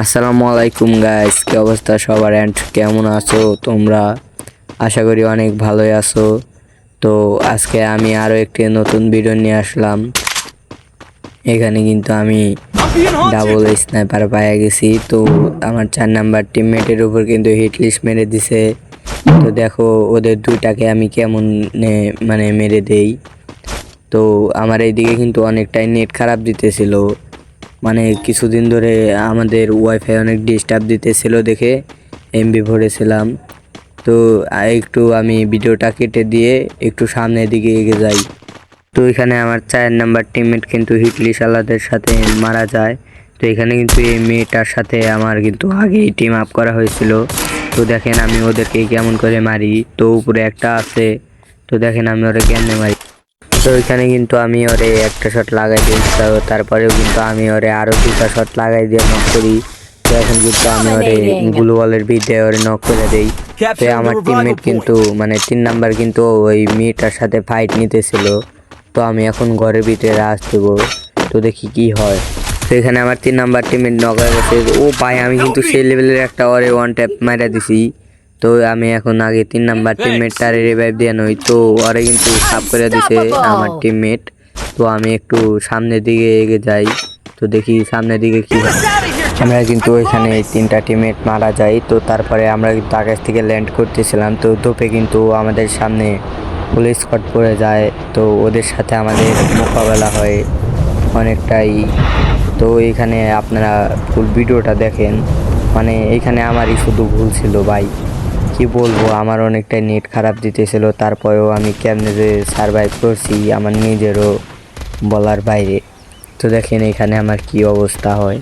আসসালামু আলাইকুম গাইস কি অবস্থা সবার? অ্যান্ড কেমন আছো তোমরা? আশা করি অনেক ভালোই আছো। তো আজকে আমি আরও একটি নতুন ভিডিও নিয়ে আসলাম। এখানে কিন্তু আমি ডাবল স্নাইপার পাইয়া গেছি। তো আমার চার নাম্বার টিমমেটের উপর কিন্তু হিট লিস্ট মেরে দিছে। তো দেখো, ওদের দুইটাকে আমি কেমন মানে মেরে দেই। তো আমার এইদিকে কিন্তু অনেকটাই নেট খারাপ দিতেছিল। মানে কিছুদিন ধরে আমাদের ওয়াইফাই অনেক ডিস্টার্ব দিতেছিল দেখে এমবি ভরেছিলাম। তো একটু আমি ভিডিওটা কেটে দিয়ে একটু সামনের দিকে এগিয়ে যাই। তো, এখানে আমার চার নাম্বার টিমমেট কিন্তু হিটলি সালাদের সাথে মারা যায়। তো, এখানে কিন্তু এই মেয়েটার সাথে আমার কিন্তু আগেই টিম আপ করা হয়েছিল। তো, দেখেন আমি ওদেরকে কেমন করে মারি। তো, উপরে একটা আছে। তো, দেখেন আমি ওরা কেমনে মারি। তো এখানে কিন্তু আমি ওরে একটা শট লাগাই দিই তো তারপরেও কিন্তু আমি ওরে আরও দুটা শট লাগাই দিয়ে নক করি। তো এখন কিন্তু আমি ওরে গ্লু বলের বিদ্যায় ওরে নক করে দেই। তো আমার টিমমেট কিন্তু মানে তিন নাম্বার কিন্তু ওই মেয়েটার সাথে ফাইট নিতেছিল। তো আমি এখন ঘরের ভিতরে রাজ দেবো তো দেখি কি হয়। তো এখানে আমার তিন নাম্বার টিমমেট নক হয়ে গেছে। ও ভাই আমি কিন্তু সেই লেভেলের একটা ওরে ওয়ান ট্যাপ মারা দিছি। তো আমি এখন আগে তিন নাম্বার টিমমেটটারে রিভাইভ দিয়ে নই তো ওরা কিন্তু সাফ করে দিছে আমার টিমমেট তো আমি একটু সামনের দিকে এগিয়ে যাই তো দেখি সামনের দিকে কি হয়। আমরা কিন্তু ওইখানে তিনটা টিমমেট মারা যাই তো তারপরে আমরা কিন্তু আকাশ থেকে ল্যান্ড করতেছিলাম তো ধোপে কিন্তু আমাদের সামনে পুলিশ স্কট পড়ে যায় তো ওদের সাথে আমাদের মোকাবেলা হয় অনেকটাই। তো এখানে আপনারা ফুল ভিডিওটা দেখেন মানে এখানে আমারই শুধু ভুল ছিল ভাই। কি বলব, আমার অনেকটাই নেট খারাপ দিতেছিল, তারপরেও আমি কেমনে যে সারভাইভ করছি আমার নিজেরও বলার বাইরে। তো দেখেন এখানে আমার কি অবস্থা হয়।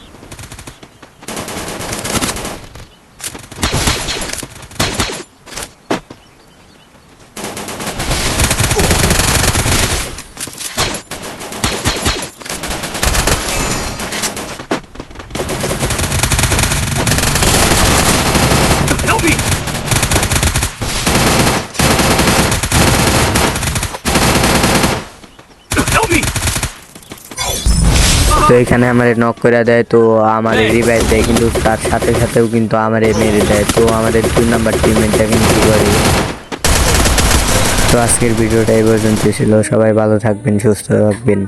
তো এখানে আমার নক করে দেয় তো আমার রিভাইভ দেয় কিন্তু তার সাথে সাথেও কিন্তু আমার মেরে দেয়। তো আমাদের দুই নাম্বার টিমমেটটা কিন্তু করে তো আজকের ভিডিওটা এই পর্যন্ত ছিল। সবাই ভালো থাকবেন সুস্থ থাকবেন।